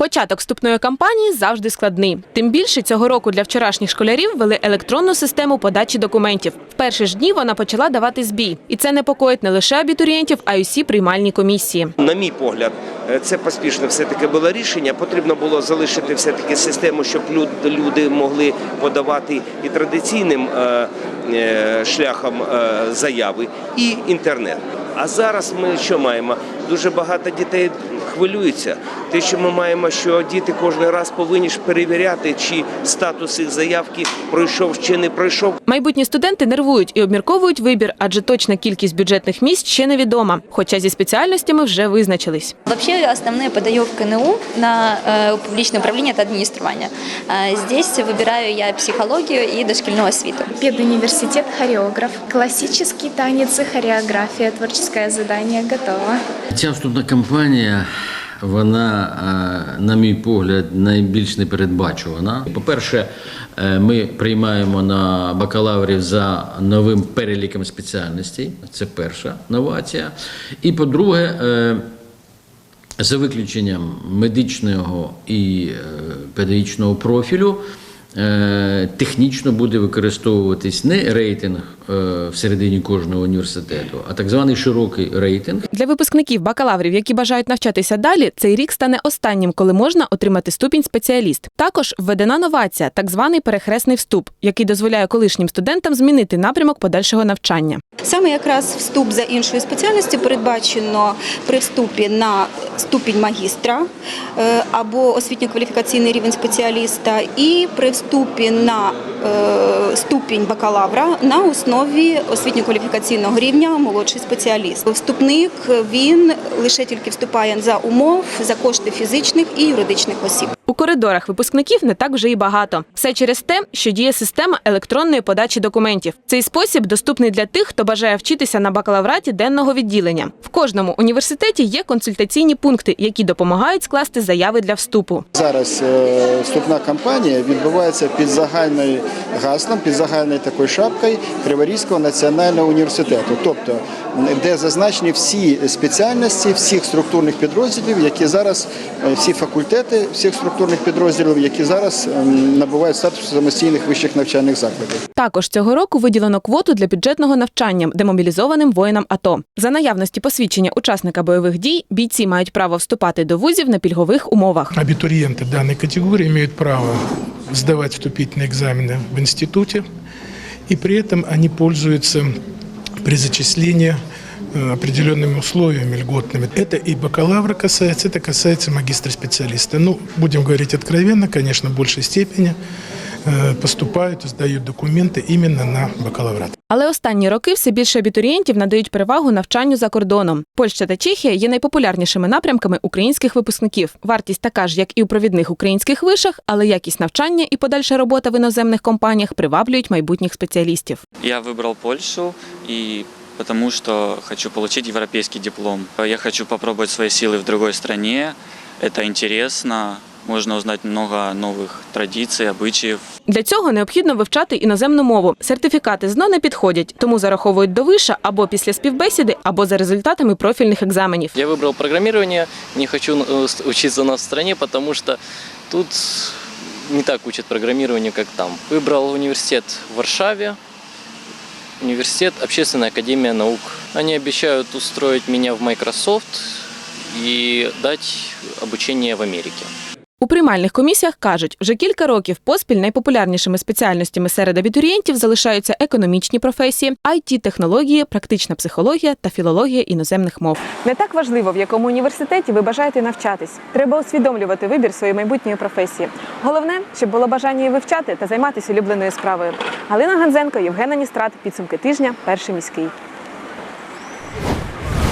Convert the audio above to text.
Початок вступної кампанії завжди складний. Тим більше цього року для вчорашніх школярів ввели електронну систему подачі документів. В перші ж дні вона почала давати збій, і це непокоїть не лише абітурієнтів, а й усі приймальні комісії. На мій погляд, е, це поспішне все-таки було рішення. Потрібно було залишити все-таки систему, щоб люди могли подавати і традиційним е, е, шляхом заяви, і інтернет. А зараз ми що маємо? Дуже багато дітей хвилюються. Те, що ми маємо, що діти кожен раз повинні ж перевіряти, чи статус їх заявки пройшов чи не пройшов. Майбутні студенти нервують і обмірковують вибір, адже точна кількість бюджетних місць ще невідома. Хоча зі спеціальностями вже визначились. Вообще основные подаю в КНУ на э, публичное управление это администрирование. А Здесь выбираю я психологию и дошкольную освиту. Педуниверситет хореограф. Классический танец и хореография. Творческое задание готово. Ця вступна кампанія, вона, е, на мій погляд, найбільш непередбачувана. По-перше, е, ми приймаємо на бакалаврів за новим переліком спеціальностей. Це перша новація. І по-друге, е, за виключенням медичного і педагогічного профілю, технічно буде використовуватись не рейтинг е, всередині кожного університету, а так званий широкий рейтинг. Для випускників бакалаврів, які бажають навчатися далі, цей рік стане останнім, коли можна отримати ступінь спеціаліст. Також введена новація, так званий перехресний вступ, який дозволяє колишнім студентам змінити напрямок подальшого навчання. Саме якраз вступ за іншою спеціальністю передбачено при вступі на ступінь магістра е, або освітньо-кваліфікаційний рівень спеціаліста, і при вступі на е, ступінь бакалавра на основі освітньо-кваліфікаційного рівня молодший спеціаліст. Вступник він лише тільки вступає за умов за кошти фізичних і юридичних осіб. У коридорах випускників не так вже й багато. Все через те, що діє система електронної подачі документів. Цей спосіб доступний для тих, хто бажає вчитися на бакалавраті денного відділення. В кожному університеті є консультаційні пункти, які допомагають скласти заяви для вступу. Зараз е, вступна кампанія відбувається під загальною гаслом, під загальною такою шапкою Криворізького національного університету, тобто де зазначені всі спеціальності всіх структурних підрозділів, які зараз е, всі факультети всіх структурних підрозділів, які зараз набувають статус самостійних вищих навчальних закладів. Також цього року виділено квоту для бюджетного навчання демобілізованим воїнам АТО. За наявності посвідчення учасника бойових дій бійці мають право вступати до вузів на пільгових умовах. Абитуриенты данной категории имеют право сдавать вступительные экзамены в институте, и при этом они пользуются при зачислении э, определенными условиями льготными. Это и бакалавра касается, это касается магистра-специалиста. Ну, будем говорить откровенно, конечно, в большей степени э, поступают и сдают документы именно на бакалаврат. Але останні роки все більше абітурієнтів надають перевагу навчанню за кордоном. Польща та Чехія є найпопулярнішими напрямками українських випускників. Вартість така ж, як і у провідних українських вишах, але якість навчання і подальша робота в іноземних компаніях приваблюють майбутніх спеціалістів. Я выбрал Польшу и потому что хочу получить европейский диплом. Я хочу попробовать свои силы в другой стране. Это интересно. Можно узнать много новых традиций, обычаев. Для цього необхідно вивчати іноземну мову. Сертифікати ЗНО не підходять, тому зараховують до виша або після співбесіди, або за результатами профільних екзаменів. Я выбрал программирование, не хочу э, с- учиться у нас в стране, потому что тут не так учат программированию, как там. Выбрал университет в Варшаве, университет Общественная академия наук. Они обещают устроить меня в Microsoft и дать обучение в Америке. У приймальних комісіях кажуть, вже кілька років поспіль найпопулярнішими спеціальностями серед абітурієнтів залишаються економічні професії, it технології, практична психологія та філологія іноземних мов. Не так важливо, в якому університеті ви бажаєте навчатись. Треба усвідомлювати вибір своєї майбутньої професії. Головне, щоб було бажання її вивчати та займатися улюбленою справою. Галина Ганзенко, Євгена Ністрат. Підсумки тижня. Перший міський.